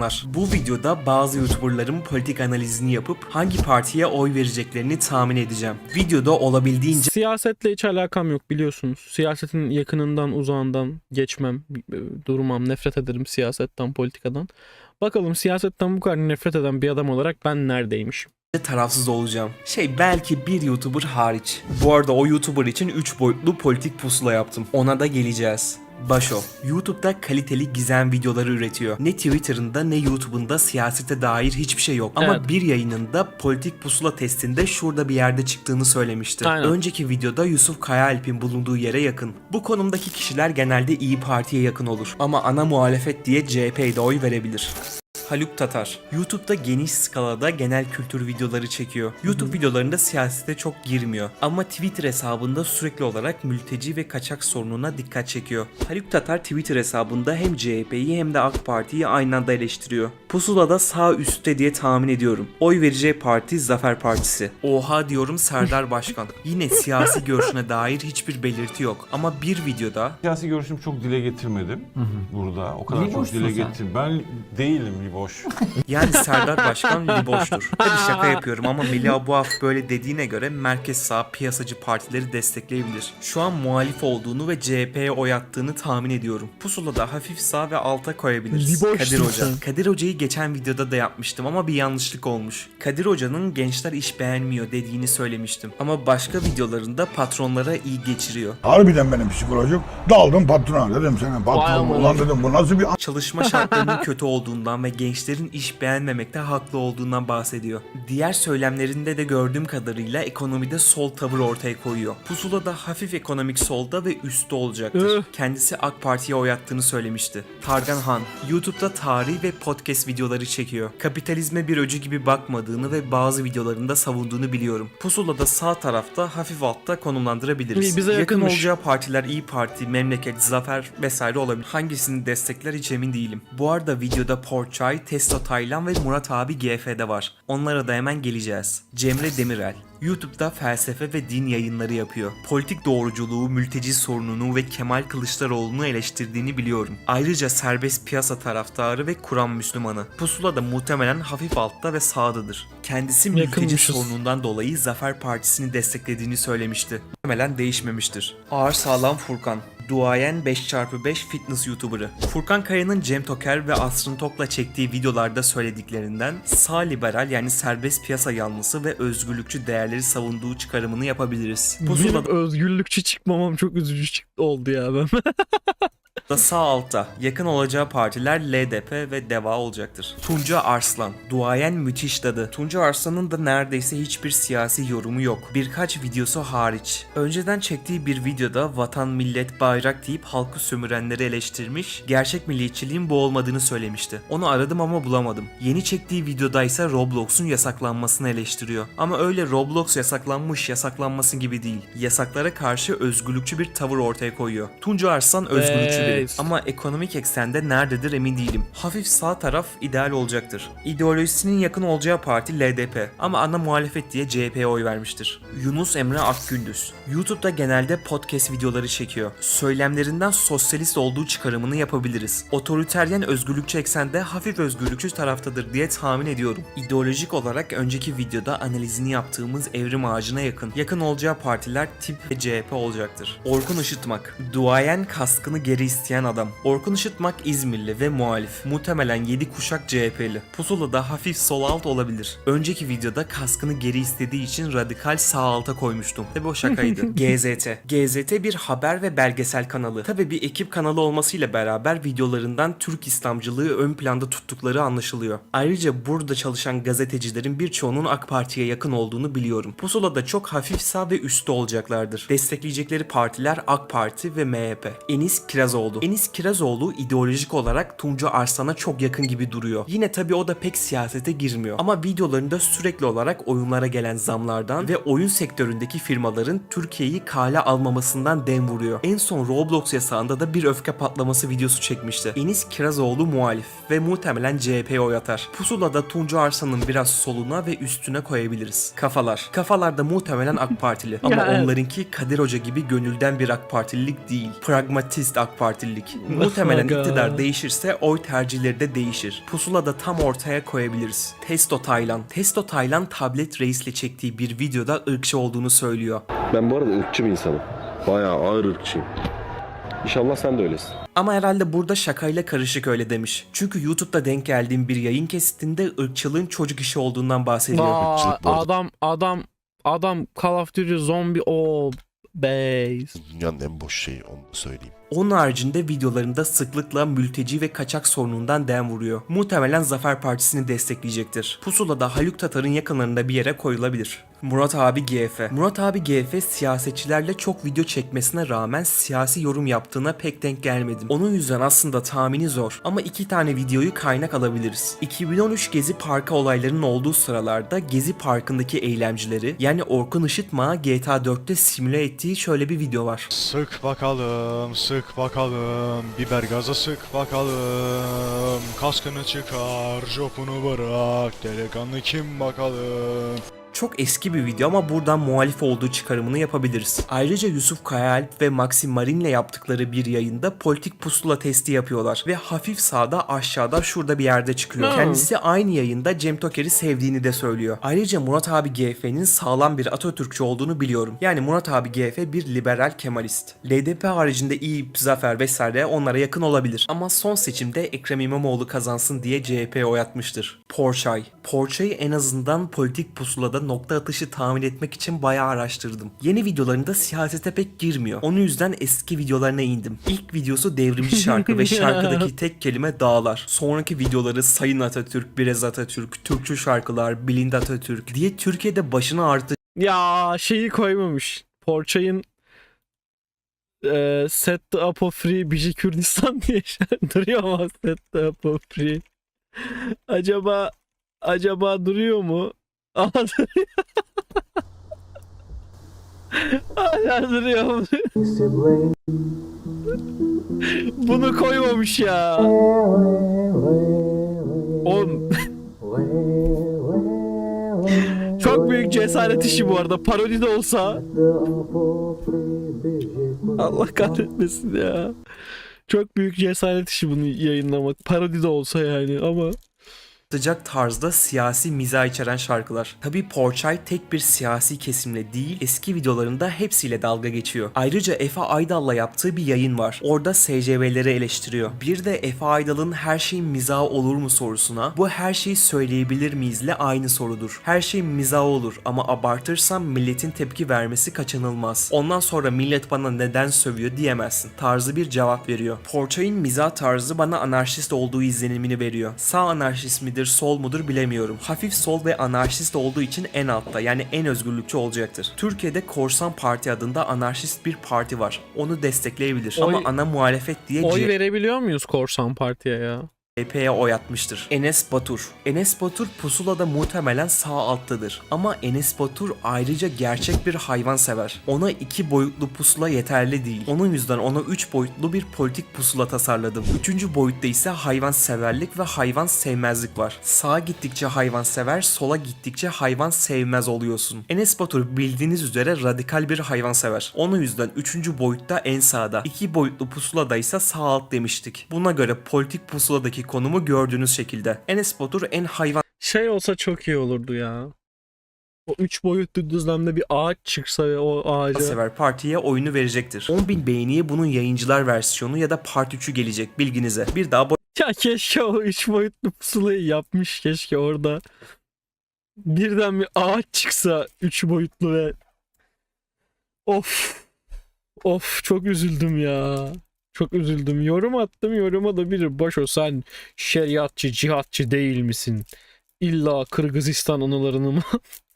Selamlar. Bu videoda bazı YouTuber'ların politik analizini yapıp hangi partiye oy vereceklerini tahmin edeceğim. Videoda olabildiğince Siyasetle hiç alakam yok biliyorsunuz. Siyasetin yakınından uzağından geçmem, e, durmam, nefret ederim siyasetten, politikadan. Bakalım siyasetten bu kadar nefret eden bir adam olarak ben neredeymişim? tarafsız olacağım. Şey belki bir YouTuber hariç. Bu arada o YouTuber için 3 boyutlu politik pusula yaptım. Ona da geleceğiz. Başo. YouTube'da kaliteli gizem videoları üretiyor. Ne Twitter'ında ne YouTube'unda siyasete dair hiçbir şey yok. Ama Evet. bir yayınında politik pusula testinde şurada bir yerde çıktığını söylemişti. Aynen. Önceki videoda Yusuf Kayaalp'in bulunduğu yere yakın. Bu konumdaki kişiler genelde İyi Parti'ye yakın olur. Ama ana muhalefet diye CHP'ye de oy verebilir. Haluk Tatar. YouTube'da geniş skalada genel kültür videoları çekiyor. YouTube videolarında siyasete çok girmiyor. Ama Twitter hesabında sürekli olarak mülteci ve kaçak sorununa dikkat çekiyor. Haluk Tatar Twitter hesabında hem CHP'yi hem de AK Parti'yi aynı anda eleştiriyor. Pusula'da sağ üstte diye tahmin ediyorum. Oy vereceği parti Zafer Partisi. Oha diyorum Serdar Başkan. Yine siyasi görüşüne dair hiçbir belirti yok. Ama bir videoda Siyasi görüşümü çok dile getirmedim burada. O kadar Liboşsun çok dile sen. getirdim. Ben değilim liboş. Yani Serdar Başkan liboştur. Tabii şaka yapıyorum ama Melih Abuaf böyle dediğine göre merkez sağ piyasacı partileri destekleyebilir. Şu an muhalif olduğunu ve CHP'ye oy attığını tahmin ediyorum. Pusulada hafif sağ ve alta koyabiliriz. Liboşsun Kadir Hoca. sen. Kadir Hoca'yı geçen videoda da yapmıştım ama bir yanlışlık olmuş. Kadir Hoca'nın gençler iş beğenmiyor dediğini söylemiştim. Ama başka videolarında patronlara iyi geçiriyor. Harbiden benim psikolojik daldım patrona dedim sana patron ulan dedim bu nasıl bir çalışma şartlarının kötü olduğundan ve gençlerin iş beğenmemekte haklı olduğundan bahsediyor. Diğer söylemlerinde de gördüğüm kadarıyla ekonomide sol tavır ortaya koyuyor. Pusula da hafif ekonomik solda ve üstte olacaktır. Kendisi AK Parti'ye oy attığını söylemişti. Targan Han, YouTube'da tarih ve podcast videoları çekiyor. Kapitalizme bir öcü gibi bakmadığını ve bazı videolarında savunduğunu biliyorum. Pusula'da sağ tarafta hafif altta konumlandırabiliriz. Bize Yakın yakınmış. olacağı partiler İyi Parti, Memleket, Zafer vesaire olabilir. Hangisini destekler hiç emin değilim. Bu arada videoda Porçay, Testo Taylan ve Murat abi GF'de var. Onlara da hemen geleceğiz. Cemre Demirel. YouTube'da felsefe ve din yayınları yapıyor. Politik doğruculuğu, mülteci sorununu ve Kemal Kılıçdaroğlu'nu eleştirdiğini biliyorum. Ayrıca serbest piyasa taraftarı ve Kur'an Müslümanı. Pusula da muhtemelen hafif altta ve sağdadır. Kendisi mülteci Yakınmışız. sorunundan dolayı Zafer Partisi'ni desteklediğini söylemişti. Muhtemelen değişmemiştir. Ağır sağlam Furkan. Duayen 5x5 fitness YouTuber'ı. Furkan Kaya'nın Cem Toker ve Asrın Tok'la çektiği videolarda söylediklerinden sağ liberal yani serbest piyasa yanlısı ve özgürlükçü değerleri savunduğu çıkarımını yapabiliriz. Benim Pusula'da özgürlükçü çıkmamam çok üzücü çıktı oldu ya ben. da sağ altta yakın olacağı partiler LDP ve DEVA olacaktır. Tunca Arslan. Duayen müthiş dadı. Tunca Arslan'ın da neredeyse hiçbir siyasi yorumu yok. Birkaç videosu hariç. Önceden çektiği bir videoda vatan, millet, bayrak deyip halkı sömürenleri eleştirmiş, gerçek milliyetçiliğin bu olmadığını söylemişti. Onu aradım ama bulamadım. Yeni çektiği videoda ise Roblox'un yasaklanmasını eleştiriyor. Ama öyle Roblox yasaklanmış, yasaklanması gibi değil. Yasaklara karşı özgürlükçü bir tavır ortaya koyuyor. Tunca Arslan özgürlükçü biri. Beys. Ama ekonomik eksende nerededir emin değilim. Hafif sağ taraf ideal olacaktır. İdeolojisinin yakın olacağı parti LDP ama ana muhalefet diye CHP'ye oy vermiştir. Yunus Emre Akgündüz. YouTube'da genelde podcast videoları çekiyor. Söylemlerinden sosyalist olduğu çıkarımını yapabiliriz. Otoriteryen özgürlükçü eksende hafif özgürlükçü taraftadır diye tahmin ediyorum. İdeolojik olarak önceki videoda analizini yaptığımız evrim ağacına yakın. Yakın olacağı partiler tip ve CHP olacaktır. Orkun Işıtmak. Duayen kaskını geri isteyen adam. Orkun Işıtmak İzmirli ve muhalif. Muhtemelen 7 kuşak CHP'li. Pusula'da hafif sol alt olabilir. Önceki videoda kaskını geri istediği için radikal sağ alta koymuştum. Tabi o şakaydı. GZT. GZT bir haber ve belgesel kanalı. Tabi bir ekip kanalı olmasıyla beraber videolarından Türk İslamcılığı ön planda tuttukları anlaşılıyor. Ayrıca burada çalışan gazetecilerin birçoğunun AK Parti'ye yakın olduğunu biliyorum. Pusula'da çok hafif sağ ve üstte olacaklardır. Destekleyecekleri partiler AK Parti ve MHP. Enis Kirazoğlu. Enis Kirazoğlu ideolojik olarak Tunca Arslan'a çok yakın gibi duruyor. Yine tabi o da pek siyasete girmiyor. Ama videolarında sürekli olarak oyunlara gelen zamlardan ve oyun sektöründeki firmaların Türkiye'yi kale almamasından dem vuruyor. En son Roblox yasağında da bir öfke patlaması videosu çekmişti. Enis Kirazoğlu muhalif ve muhtemelen CHP'ye oy atar. Pusula'da Tunca Arslan'ın biraz soluna ve üstüne koyabiliriz. Kafalar. Kafalar da muhtemelen AK Partili. Ama onlarınki Kadir Hoca gibi gönülden bir AK Partililik değil. Pragmatist AK Parti partililik. Muhtemelen iktidar değişirse oy tercihleri de değişir. Pusula da tam ortaya koyabiliriz. Testo Taylan. Testo Taylan tablet reisle çektiği bir videoda ırkçı olduğunu söylüyor. Ben bu arada ırkçı bir insanım. Bayağı ağır ırkçıyım. İnşallah sen de öylesin. Ama herhalde burada şakayla karışık öyle demiş. Çünkü YouTube'da denk geldiğim bir yayın kesitinde ırkçılığın çocuk işi olduğundan bahsediyor. Aa, ırkçılık bu arada. adam adam adam Call of Duty zombi o base. Dünyanın en boş şeyi onu da söyleyeyim. Onun haricinde videolarında sıklıkla mülteci ve kaçak sorunundan dem vuruyor. Muhtemelen Zafer Partisi'ni destekleyecektir. Pusula da Haluk Tatar'ın yakınlarında bir yere koyulabilir. Murat abi GF. Murat abi GF siyasetçilerle çok video çekmesine rağmen siyasi yorum yaptığına pek denk gelmedim. Onun yüzden aslında tahmini zor ama iki tane videoyu kaynak alabiliriz. 2013 Gezi Parkı olaylarının olduğu sıralarda Gezi Parkı'ndaki eylemcileri yani Orkun Işıtma GTA 4'te simüle ettiği şöyle bir video var. Sık bakalım, sık bakalım, biber gaza sık bakalım, kaskını çıkar, jopunu bırak, delikanlı kim bakalım. Çok eski bir video ama buradan muhalif olduğu çıkarımını yapabiliriz. Ayrıca Yusuf Kayaalp ve Maxim Marin'le yaptıkları bir yayında politik pusula testi yapıyorlar ve hafif sağda aşağıda şurada bir yerde çıkıyor. Hmm. Kendisi aynı yayında Cem Toker'i sevdiğini de söylüyor. Ayrıca Murat abi GF'nin sağlam bir Atatürkçü olduğunu biliyorum. Yani Murat abi GF bir liberal kemalist. LDP haricinde İYİP, Zafer vesaire onlara yakın olabilir. Ama son seçimde Ekrem İmamoğlu kazansın diye CHP'ye oy atmıştır. Porçay. Porçay'ı en azından politik pusulada nokta atışı tahmin etmek için bayağı araştırdım. Yeni videolarında siyasete pek girmiyor. Onun yüzden eski videolarına indim. İlk videosu devrimci şarkı ve şarkıdaki tek kelime dağlar. Sonraki videoları Sayın Atatürk, Biraz Atatürk, Türkçü şarkılar, Bilindi Atatürk diye Türkiye'de başını ağrıtacak Ya şeyi koymamış. Porçay'ın e, Set the Apo Free Biji Kürdistan diye duruyor ama Set the Apo Free. Acaba acaba duruyor mu? Hala duruyor? Bunu koymamış ya. Oğlum. Çok büyük cesaret işi bu arada. Parodi de olsa. Allah kahretmesin ya. Çok büyük cesaret işi bunu yayınlamak. Parodi de olsa yani ama. Tarzda siyasi mizah içeren şarkılar. Tabi Porçay tek bir siyasi kesimle değil eski videolarında hepsiyle dalga geçiyor. Ayrıca Efe Aydal'la yaptığı bir yayın var. Orada SCV'leri eleştiriyor. Bir de Efe Aydal'ın her şeyin mizahı olur mu sorusuna bu her şeyi söyleyebilir miyizle aynı sorudur. Her şey mizah olur ama abartırsam milletin tepki vermesi kaçınılmaz. Ondan sonra millet bana neden sövüyor diyemezsin. Tarzı bir cevap veriyor. Porçay'ın mizah tarzı bana anarşist olduğu izlenimini veriyor. Sağ anarşist midir, sol mudur bilemiyorum. Hafif sol ve anarşist olduğu için en altta yani en özgürlükçü olacaktır. Türkiye'de Korsan Parti adında anarşist bir parti var. Onu destekleyebilir. Oy- Ama ana muhalefet diye Oy verebiliyor muyuz Korsan Parti'ye ya? CHP'ye oy atmıştır. Enes Batur. Enes Batur pusulada muhtemelen sağ alttadır. Ama Enes Batur ayrıca gerçek bir hayvan sever. Ona iki boyutlu pusula yeterli değil. Onun yüzden ona üç boyutlu bir politik pusula tasarladım. Üçüncü boyutta ise hayvan severlik ve hayvan sevmezlik var. Sağa gittikçe hayvan sever, sola gittikçe hayvan sevmez oluyorsun. Enes Batur bildiğiniz üzere radikal bir hayvan sever. Onun yüzden üçüncü boyutta en sağda. iki boyutlu pusulada ise sağ alt demiştik. Buna göre politik pusuladaki konumu gördüğünüz şekilde. Enes Batur en hayvan Şey olsa çok iyi olurdu ya. O üç boyutlu düzlemde bir ağaç çıksa ve o ağaca... sever partiye oyunu verecektir. 10.000 beğeniye bunun yayıncılar versiyonu ya da part 3'ü gelecek bilginize. Bir daha Ya keşke o üç boyutlu pusulayı yapmış keşke orada. Birden bir ağaç çıksa üç boyutlu ve of of çok üzüldüm ya. Çok üzüldüm. Yorum attım yoruma da biri Başo sen şeriatçı cihatçı değil misin? İlla Kırgızistan anılarını mı